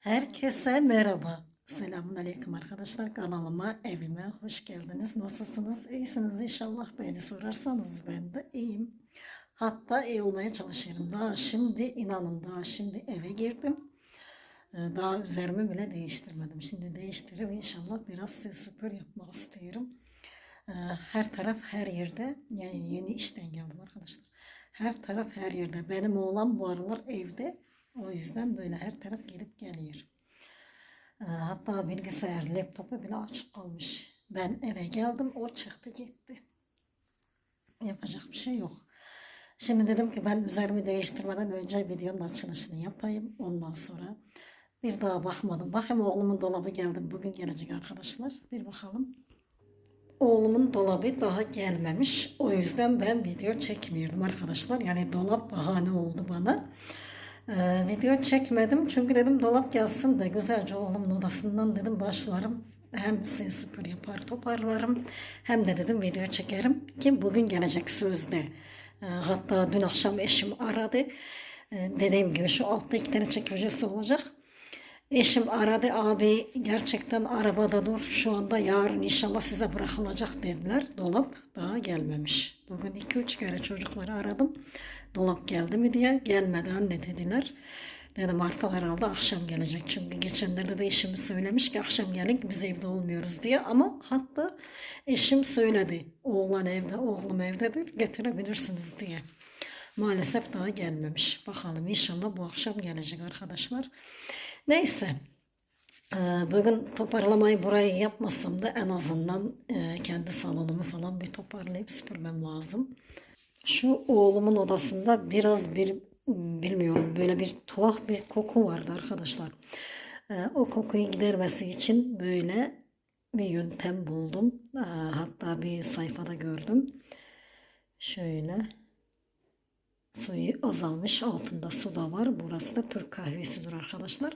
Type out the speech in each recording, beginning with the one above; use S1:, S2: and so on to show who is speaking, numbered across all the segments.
S1: Herkese merhaba. Selamun Aleyküm arkadaşlar. Kanalıma, evime hoş geldiniz. Nasılsınız? İyisiniz inşallah. Beni sorarsanız ben de iyiyim. Hatta iyi olmaya çalışıyorum. Daha şimdi inanın daha şimdi eve girdim. Ee, Daha üzerimi bile değiştirmedim. Şimdi değiştirip inşallah biraz ses süpür yapmak istiyorum. Ee, Her taraf her yerde. Yani yeni işten geldim arkadaşlar. Her taraf her yerde. Benim oğlan bu aralar evde. O yüzden böyle her taraf gelip geliyor. Ee, Hatta bilgisayar, laptopu bile açık kalmış. Ben eve geldim, o çıktı gitti. Yapacak bir şey yok. Şimdi dedim ki ben üzerimi değiştirmeden önce videonun açılışını yapayım. Ondan sonra bir daha bakmadım. Bakayım oğlumun dolabı geldi. Bugün gelecek arkadaşlar. Bir bakalım. Oğlumun dolabı daha gelmemiş. O yüzden ben video çekmiyordum arkadaşlar. Yani dolap bahane oldu bana. Ee, video çekmedim çünkü dedim dolap gelsin de güzelce oğlumun odasından dedim başlarım. Hem ses süpür yapar toparlarım hem de dedim video çekerim ki bugün gelecek sözde. Ee, hatta dün akşam eşim aradı. Ee, dediğim gibi şu altta iki tane çekmecesi olacak. Eşim aradı abi gerçekten arabada dur şu anda yarın inşallah size bırakılacak dediler. Dolap daha gelmemiş. Bugün 2-3 kere çocukları aradım. Dolap geldi mi diye gelmedi anne dediler. Dedim artık herhalde akşam gelecek. Çünkü geçenlerde de eşim söylemiş ki akşam gelin biz evde olmuyoruz diye. Ama hatta eşim söyledi. Oğlan evde, oğlum evdedir getirebilirsiniz diye. Maalesef daha gelmemiş. Bakalım inşallah bu akşam gelecek arkadaşlar. Neyse. Ee, Bugün toparlamayı burayı yapmasam da en azından e, kendi salonumu falan bir toparlayıp süpürmem lazım. Şu oğlumun odasında biraz bir bilmiyorum böyle bir tuhaf bir koku vardı arkadaşlar. Ee, O kokuyu gidermesi için böyle bir yöntem buldum. Ee, Hatta bir sayfada gördüm. Şöyle suyu azalmış. Altında su da var. Burası da Türk kahvesidir arkadaşlar.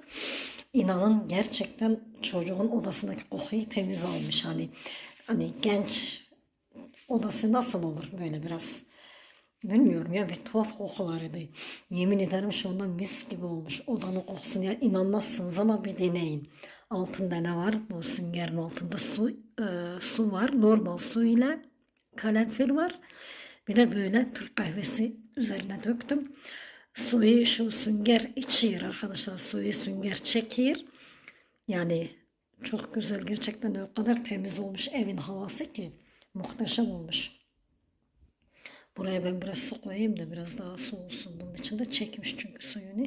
S1: İnanın gerçekten çocuğun odasındaki kokuyu temiz almış. Hani hani genç odası nasıl olur böyle biraz bilmiyorum ya bir tuhaf koku vardı. Yemin ederim şu anda mis gibi olmuş. Odanın kokusunu ya inanmazsınız ama bir deneyin. Altında ne var? Bu süngerin altında su e, su var. Normal su ile karanfil var. Bir de böyle Türk kahvesi üzerine döktüm. Suyu şu sünger içiyor arkadaşlar. Suyu sünger çekiyor. Yani çok güzel gerçekten o kadar temiz olmuş evin havası ki muhteşem olmuş. Buraya ben biraz su koyayım da biraz daha su olsun. Bunun içinde çekmiş çünkü suyunu.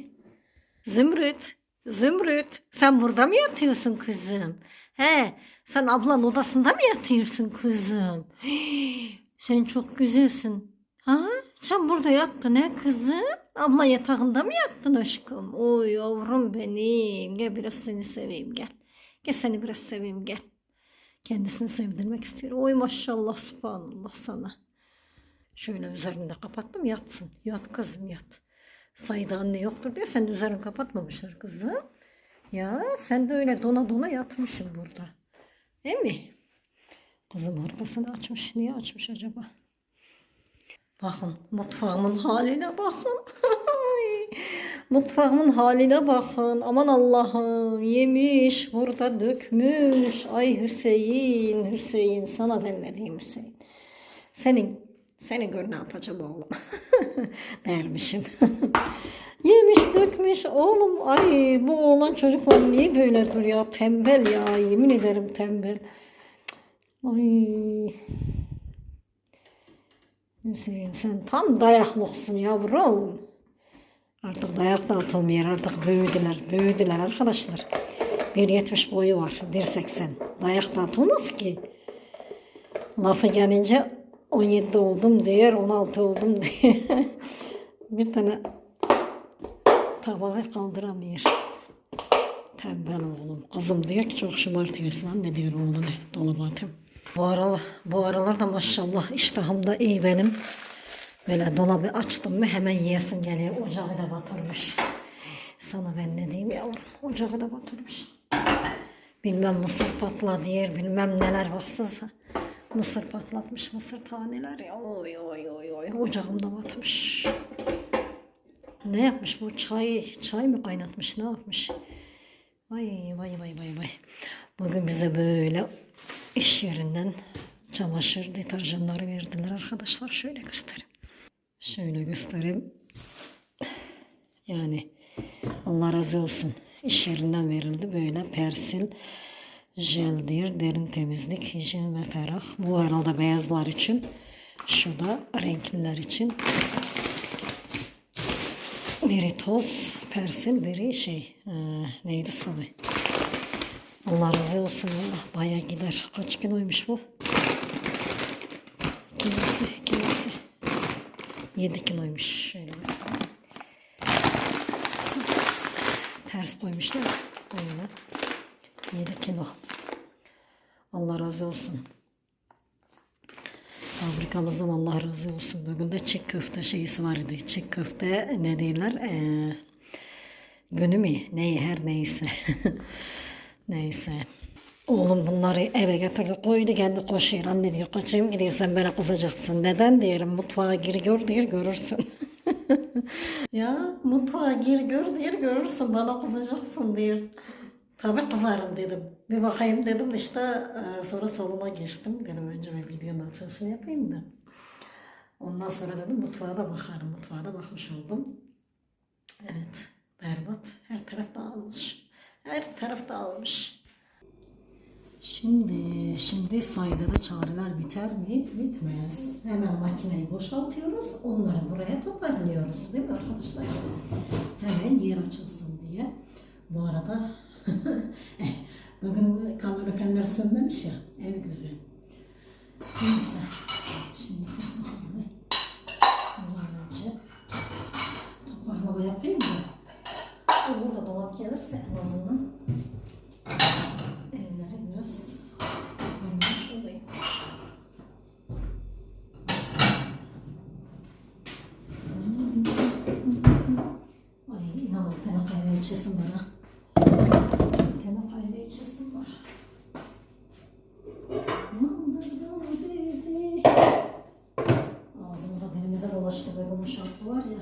S1: Zümrüt, Zümrüt sen burada mı yatıyorsun kızım? He, sen ablan odasında mı yatıyorsun kızım? Hii, sen çok güzelsin. Ha? Sen burada yattın he kızım? Abla yatağında mı yattın aşkım? Oy yavrum benim. Gel biraz seni seveyim gel. Gel seni biraz seveyim gel. Kendisini sevdirmek istiyor. Oy maşallah subhanallah sana. Şöyle üzerini de kapattım yatsın. Yat kızım yat. Sayıda anne yoktur diye sen üzerini kapatmamışlar kızım. Ya sen de öyle dona dona yatmışsın burada. Değil mi? Kızım hırkasını açmış. Niye açmış acaba? Bakın mutfağımın haline bakın. mutfağımın haline bakın. Aman Allah'ım yemiş burada dökmüş. Ay Hüseyin Hüseyin sana ben ne diyeyim Hüseyin. Senin seni gör ne yapacağım oğlum. Dermişim. Yemiş dökmüş oğlum. Ay bu oğlan çocuklar niye böyle duruyor? Tembel ya yemin ederim tembel. Ay. Hüseyin sen tam dayaklısın yavrum. Artık dayak da atılmıyor. Artık büyüdüler. Büyüdüler arkadaşlar. 1.70 boyu var. 1.80. Dayak da atılmaz ki. Lafı gelince 17 oldum diyor. 16 oldum diyor. Bir tane tabağı kaldıramıyor. Tembel oğlum. Kızım diyor ki çok şımartıyorsun anne diyor oğluna. Dolaba atayım. Bu aralar, bu aralar da maşallah iştahım da iyi benim. Böyle dolabı açtım mı hemen yiyesin geliyor. Ocağı da batırmış. Sana ben ne diyeyim yavrum. Ocağı da batırmış. Bilmem mısır patladı yer bilmem neler baksanıza. Mısır patlatmış mısır taneler ya. Oy oy oy oy. Ocağım da batmış. Ne yapmış bu çay? Çay mı kaynatmış ne yapmış? Vay vay vay vay vay. Bugün bize böyle iş yerinden çamaşır deterjanları verdiler arkadaşlar. Şöyle göstereyim. Şöyle göstereyim. Yani Allah razı olsun. İş yerinden verildi böyle persil jeldir, derin temizlik, hijyen ve ferah. Bu herhalde beyazlar için. Şu da renkliler için. Biri toz, persil, biri şey, e, neydi sıvı. Allah razı olsun Allah bayağı gider. Kaç kiloymuş bu? Kilosu, kilosu. 7 kiloymuş. Şöyle göstereyim. Ters koymuşlar. Öyle. 7 kilo. Allah razı olsun. Fabrikamızdan Allah razı olsun. Bugün de çiğ köfte şeysi vardı. Çiğ köfte ne derler? Ee, günü mü? Ne her neyse. neyse. Oğlum bunları eve getirdi koydu kendi koşuyor. Anne diyor kaçayım gidiyor sen bana kızacaksın. Neden diyorum mutfağa gir gör diyor görürsün. ya mutfağa gir gör diyor görürsün bana kızacaksın diyor. Tabii kızarım dedim. Bir bakayım dedim işte e, sonra salona geçtim. Dedim önce bir videonun açılışını yapayım da. Ondan sonra dedim mutfağa da bakarım. Mutfağa da bakmış oldum. Evet berbat. Her taraf dağılmış. Her taraf dağılmış. Şimdi, şimdi sayıda da çağrılar biter mi? Bitmez. Hemen makineyi boşaltıyoruz. Onları buraya toparlıyoruz. Değil mi arkadaşlar? Hemen yer açılsın diye. Bu arada bugün kaloriferler sönmemiş ya. Ev güzel. Neyse. Dilimize dolaştı böyle bu şarkı var ya.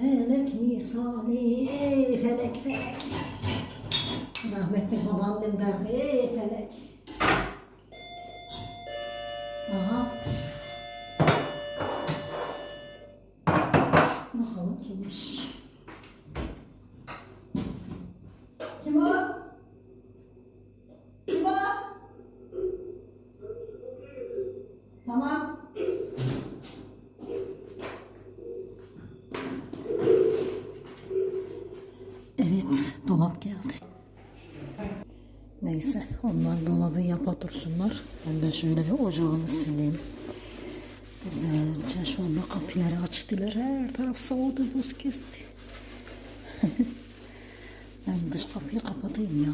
S1: Felek misali felek felek. Rahmetli babaannem derdi felek. Onlar dolabı yapa dursunlar. Ben de şöyle bir ocağımı sileyim. Güzelce şu anda kapıları açtılar. Her taraf soğudu, buz kesti. ben dış kapıyı kapatayım ya.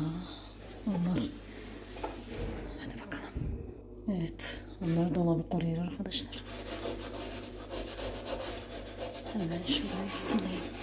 S1: Onlar. Hadi bakalım. Evet, onlar dolabı koruyor arkadaşlar. Hemen şurayı sileyim.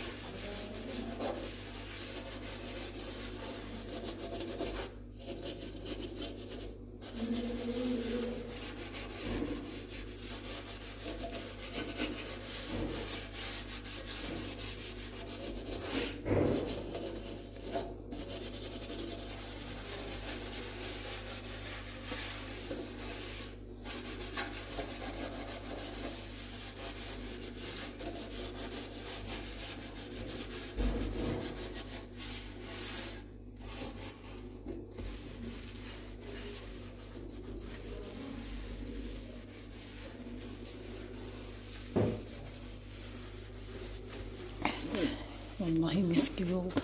S1: Vallahi mis gibi oldu.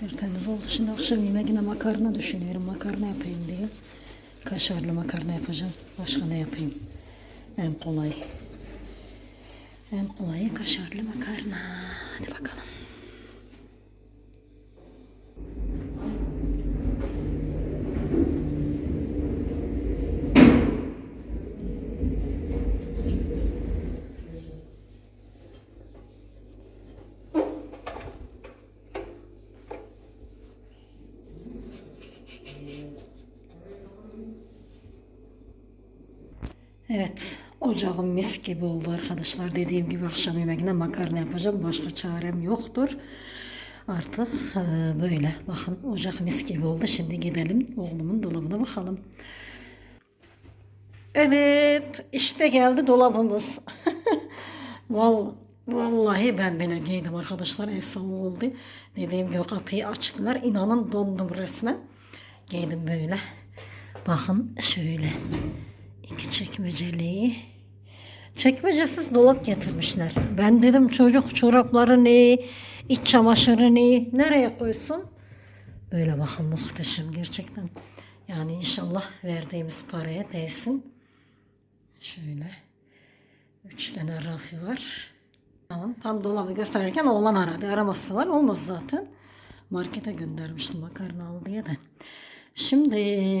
S1: Tertemiz oldu. Şimdi akşam yemeğine makarna düşünüyorum. Makarna yapayım diye. Kaşarlı makarna yapacağım. Başka ne yapayım? En kolay. En kolayı kaşarlı makarna. Hadi bakalım. Evet, ocağım mis gibi oldu arkadaşlar. Dediğim gibi akşam yemeğine makarna yapacağım. Başka çarem yoktur. Artık e, böyle. Bakın ocak mis gibi oldu. Şimdi gidelim oğlumun dolabına bakalım. Evet, işte geldi dolabımız. Vallahi, vallahi ben bile giydim arkadaşlar. Efsane oldu. Dediğim gibi kapıyı açtılar. İnanın dondum resmen. Giydim böyle. Bakın şöyle. iki çekmeceli. Çekmecesiz dolap getirmişler. Ben dedim çocuk çoraplarını, iç çamaşırını nereye koysun? Böyle bakın muhteşem gerçekten. Yani inşallah verdiğimiz paraya değsin. Şöyle. Üç tane rafi var. Tamam, tam dolabı gösterirken oğlan aradı. Aramazsalar olmaz zaten. Markete göndermiştim makarna al diye de. Şimdi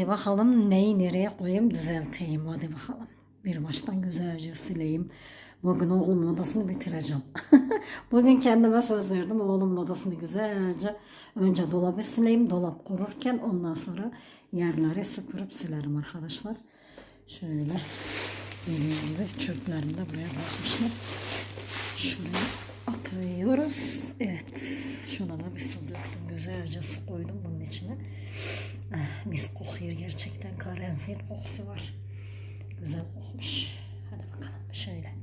S1: bakalım neyi nereye koyayım düzelteyim. Hadi bakalım. Bir baştan güzelce sileyim. Bugün oğlumun odasını bitireceğim. Bugün kendime söz verdim. Oğlumun odasını güzelce önce dolabı sileyim. Dolap kururken ondan sonra yerleri süpürüp silerim arkadaşlar. Şöyle dediğim gibi çöplerini de buraya bırakmışlar. Şuraya atıyoruz. Evet. Şuna da bir su döktüm. Güzelce su koydum bunun içine. Ah, mis kokuyor gerçekten. Karanfil kokusu var. Güzel kokmuş. Hadi bakalım şöyle.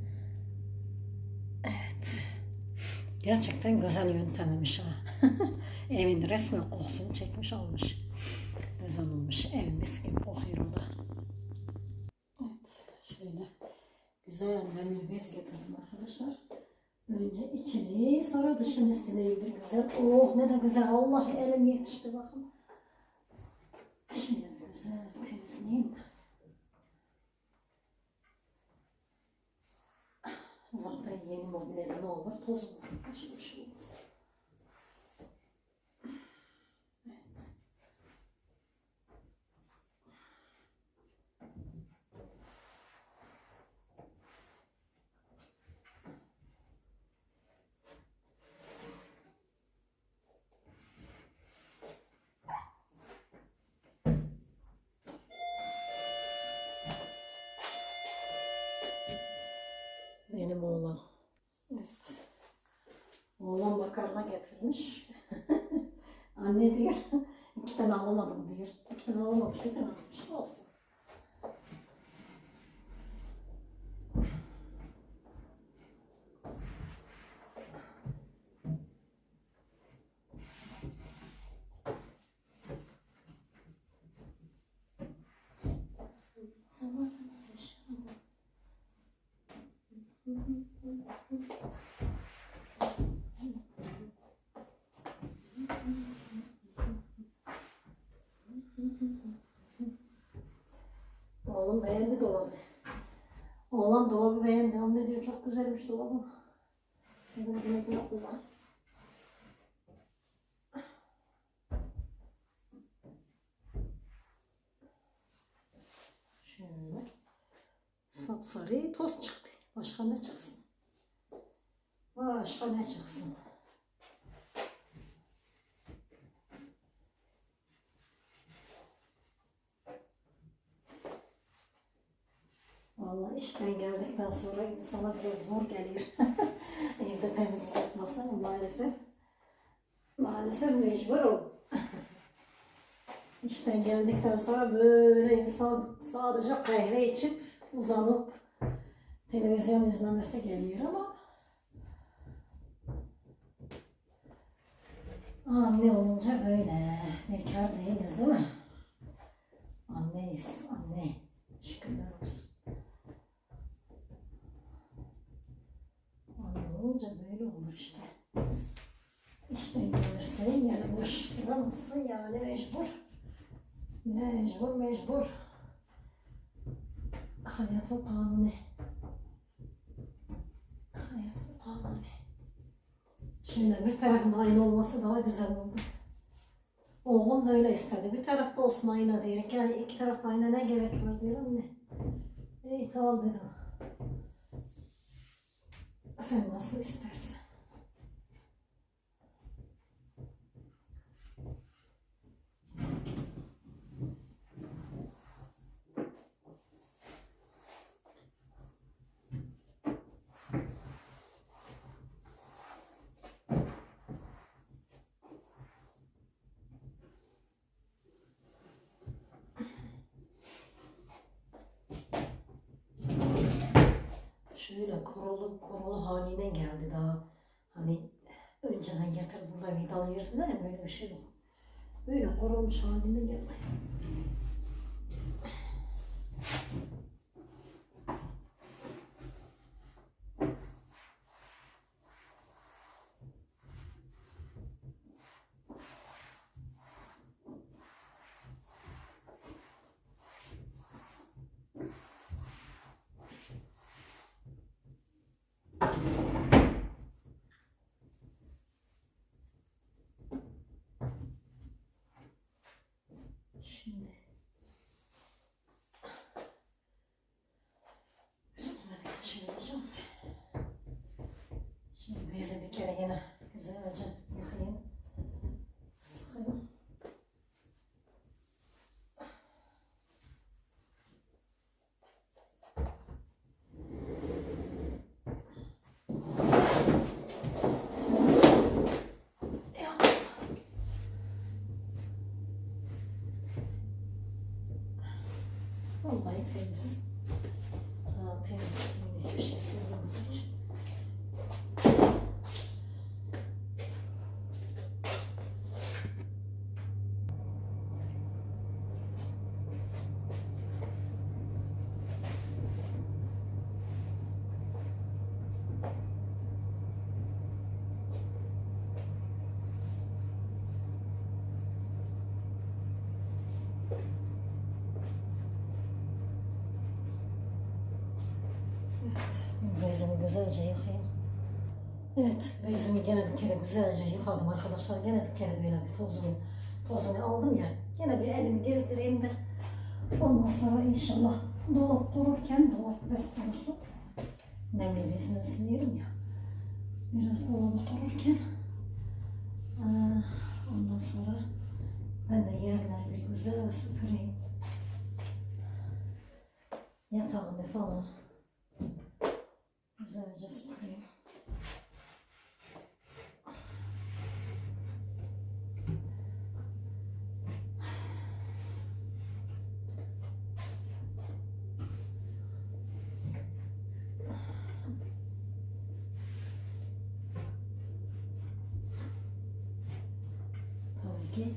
S1: Evet. Gerçekten güzel yöntemmiş ha. Evin resmen kokusunu çekmiş almış. Güzel olmuş. Ev mis gibi kokuyor o da. Evet. Şöyle güzel nemli bez getirdim arkadaşlar. Önce içini sonra dışını sileyim bir güzel. Oh ne de güzel. Allah elim yetişti bakın. Şimdi güzel temizleyeyim. Zaten yeni mobilyada ne olur? Toz olur. Başka bir şey. Oğlan makarna getirmiş. Anne diyor. iki tane alamadım diyor. İki tane alamamış. Bir tane almış. Olsun. Tamam. Şimdi. Oğlum beğendi dolabı. Oğlan dolabı beğendi. Anne diyor çok güzelmiş dolabı. Dedim kullan. Şöyle. Sapsarı toz çıktı. Başka ne çıksın? Başka ne çıksın? Vallahi işten geldikten sonra insana biraz zor geliyor. Evde temizlik yapması ama maalesef. Maalesef mecbur o. İşten geldikten sonra böyle insan sadece kahve içip uzanıp televizyon izlemesi geliyor ama anne olunca böyle bekar değiliz değil mi? Anneyiz, anne. Şükürler olsun. Anne olunca böyle olur işte. İşten gelirse yani boş duramazsın yani mecbur. Mecbur, mecbur. Hayatın kanunu. Hayatın kanunu. Şöyle bir tarafın aynı olması daha güzel oldu. Oğlum da öyle istedi. Bir tarafta olsun ayna diyor. Yani iki tarafta ayna ne gerek var diyor anne. İyi tamam dedim. Sen nasıl istersen. Şöyle korulu korulu haline geldi daha. Hani önceden getir burada vidalı yerdiler ya böyle bir şey yok. Böyle korulmuş haline geldi. Şimdi üstüne de geçireceğim. Şimdi bezi bir kere yine güzelce yıkayayım. Sıkayım. Ya. Vallahi temiz. Daha temiz. Yine hiçbir şey söylemiyor hiç. Evet. Bezimi güzelce yıkayayım. Evet. Bezimi gene bir kere güzelce yıkadım arkadaşlar. Gene bir kere böyle bir tozunu, tozunu aldım ya. Gene bir elimi gezdireyim de. Ondan sonra inşallah dolap kururken dolap bez kurusu. Nemli bezini silerim ya. Biraz dolabı kururken. Ondan sonra ben de yerleri bir güzel süpüreyim. Yatağını falan güzelce süpüreyim. Tabii ki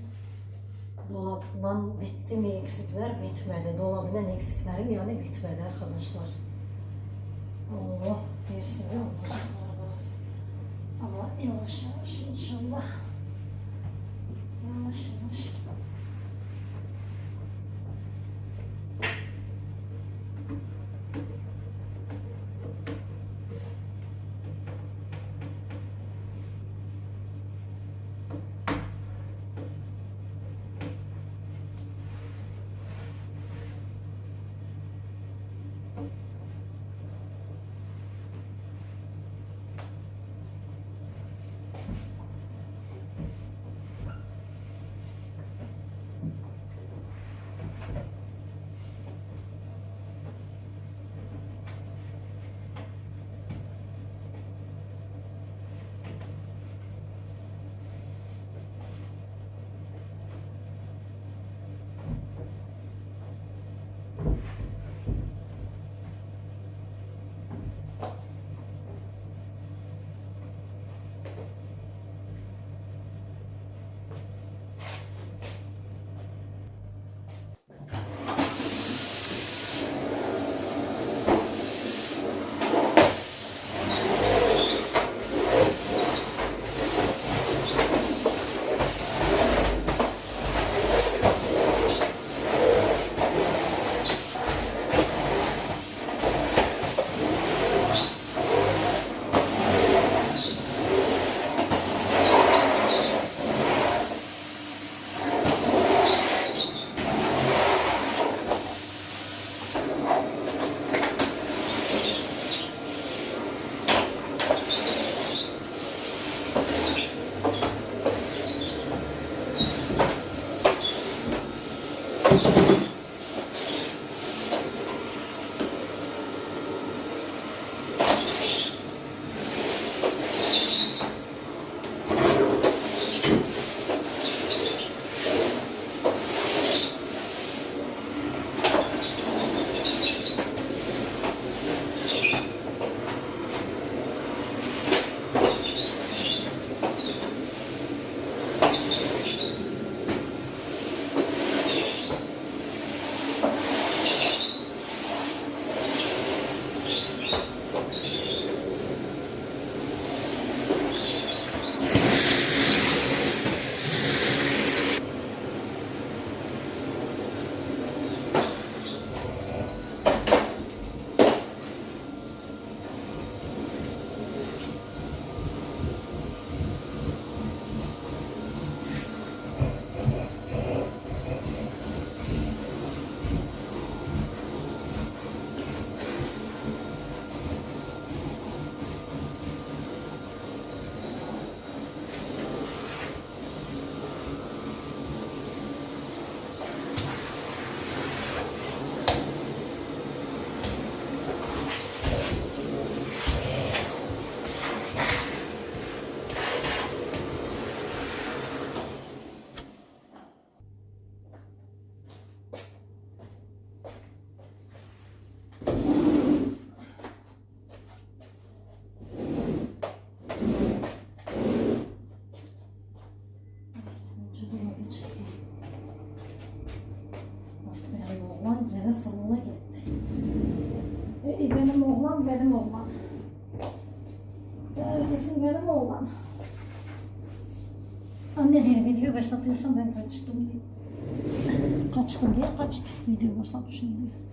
S1: dolaptan bitti mi eksikler bitmedi. Dolabından eksiklerim yani bitmedi arkadaşlar. Oh bir sürü oğlan benim oğlan. Neredesin benim oğlan? Anne diye video başlatıyorsan ben kaçtım diye. Kaçtım diye kaçtım. Video başlatmışım diye.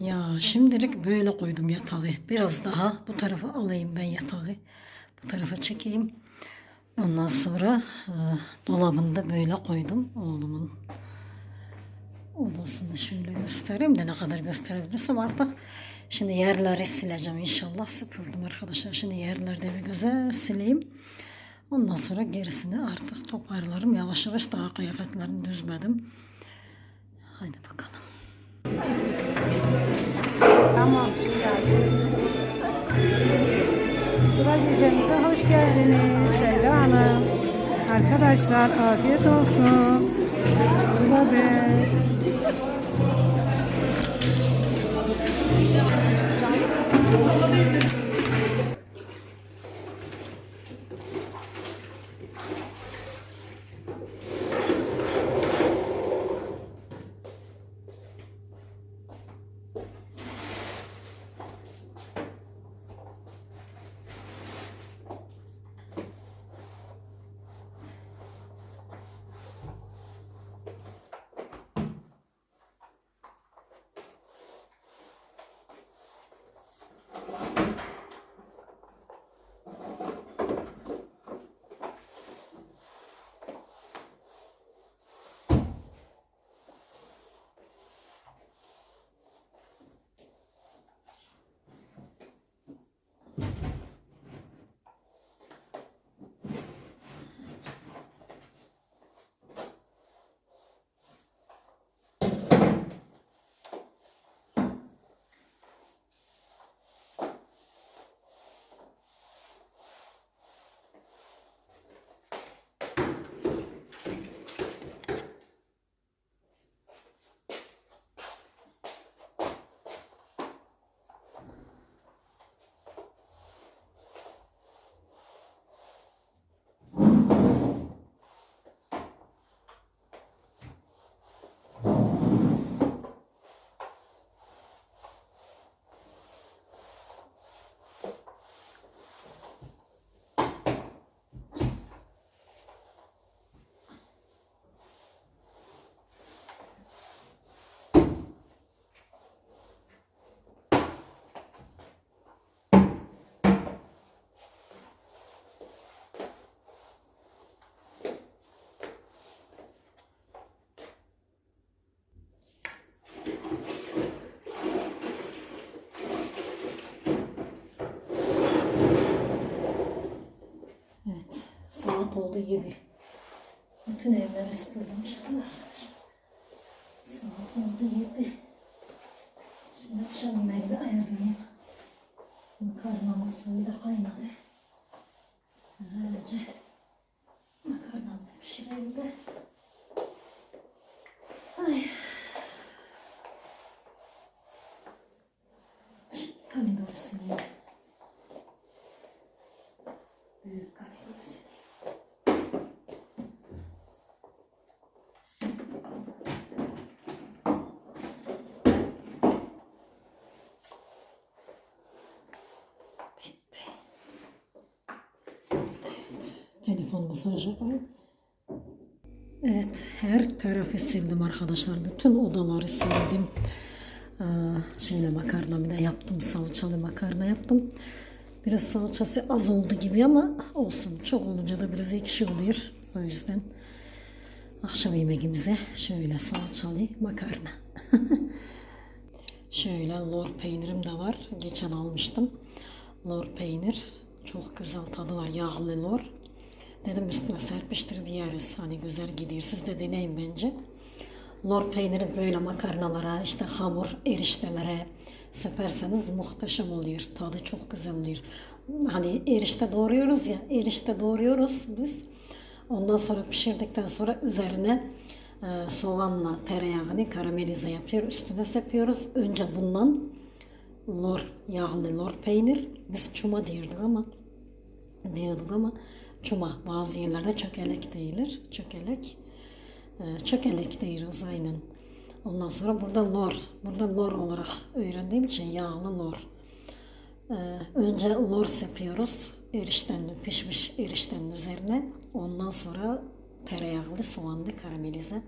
S1: Ya şimdilik böyle koydum yatağı. Biraz daha bu tarafa alayım ben yatağı. Bu tarafa çekeyim. Ondan sonra e, dolabında böyle koydum oğlumun odasını şöyle göstereyim de ne kadar gösterebilirsem artık. Şimdi yerleri sileceğim inşallah. Süpürdüm arkadaşlar. Şimdi yerlerde bir güzel sileyim. Ondan sonra gerisini artık toparlarım. Yavaş yavaş daha kıyafetlerimi düzmedim. Haydi bakalım.
S2: Tamam, Sıra gecemize hoş geldiniz Sevda Hanım. Arkadaşlar afiyet olsun. Bu da ben.
S1: Evet, saat oldu 7. bütün evleri süpürdüm çıktım. Saat oldu yedi. Şimdi akşam yemeğini ayarlayayım. Makarnamız suyu da kaynadı. Güzelce makarnamı da pişireyim de. Ay. Şu Kanidoru sileyim. Büyük kanidoru sileyim. Bitti. Evet. Telefon mesajı var. Evet, her tarafı sildim arkadaşlar. Bütün odaları sildim. Ee, şeyle makarnamı da yaptım. Salçalı makarna yaptım. Biraz salçası az oldu gibi ama olsun. Çok olunca da biraz ekşi oluyor. O yüzden akşam yemeğimize şöyle salçalı makarna. Şöyle lor peynirim de var. Geçen almıştım. Lor peynir. Çok güzel tadı var. Yağlı lor. Dedim üstüne serpiştir bir yeriz. Hani güzel gidiyor. Siz de deneyin bence. Lor peyniri böyle makarnalara, işte hamur, eriştelere seperseniz muhteşem oluyor. Tadı çok güzel oluyor. Hani erişte doğruyoruz ya, erişte doğruyoruz biz. Ondan sonra pişirdikten sonra üzerine e, soğanla tereyağını karamelize yapıyor. Üstüne sepiyoruz. Önce bundan lor, yağlı lor peynir. Biz çuma diyorduk ama diyorduk ama çuma bazı yerlerde çökelek değilir. Çökelek. Ee, çökelek diyoruz aynen. Ondan sonra burada lor. Burada lor olarak öğrendiğim için yağlı lor. Ee, önce lor sepiyoruz. Eriştenin, pişmiş eriştenin üzerine. Ondan sonra tereyağlı, soğanlı karamelize.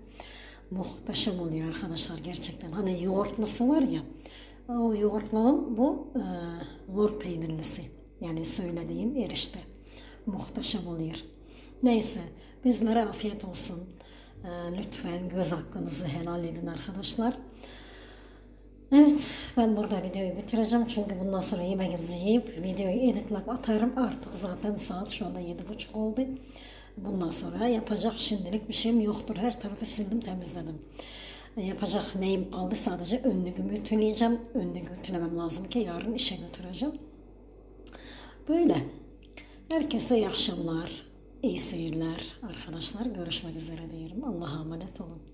S1: Muhteşem oluyor arkadaşlar gerçekten. Hani yoğurtlusu var ya. O yoğurtlunun bu e, lor peynirlisi. Yani söylediğim erişte. Muhteşem oluyor. Neyse bizlere afiyet olsun. Ee, lütfen göz hakkınızı helal edin arkadaşlar. Evet ben burada videoyu bitireceğim çünkü bundan sonra yemeğimizi yiyip videoyu editleyip atarım. Artık zaten saat şu anda yedi buçuk oldu. Bundan sonra yapacak şimdilik bir şeyim yoktur. Her tarafı sildim temizledim. Yapacak neyim kaldı sadece önlüğümü ütüleyeceğim. Önlüğü ütülemem lazım ki yarın işe götüreceğim. Böyle. Herkese iyi akşamlar, iyi seyirler arkadaşlar. Görüşmek üzere diyelim. Allah'a emanet olun.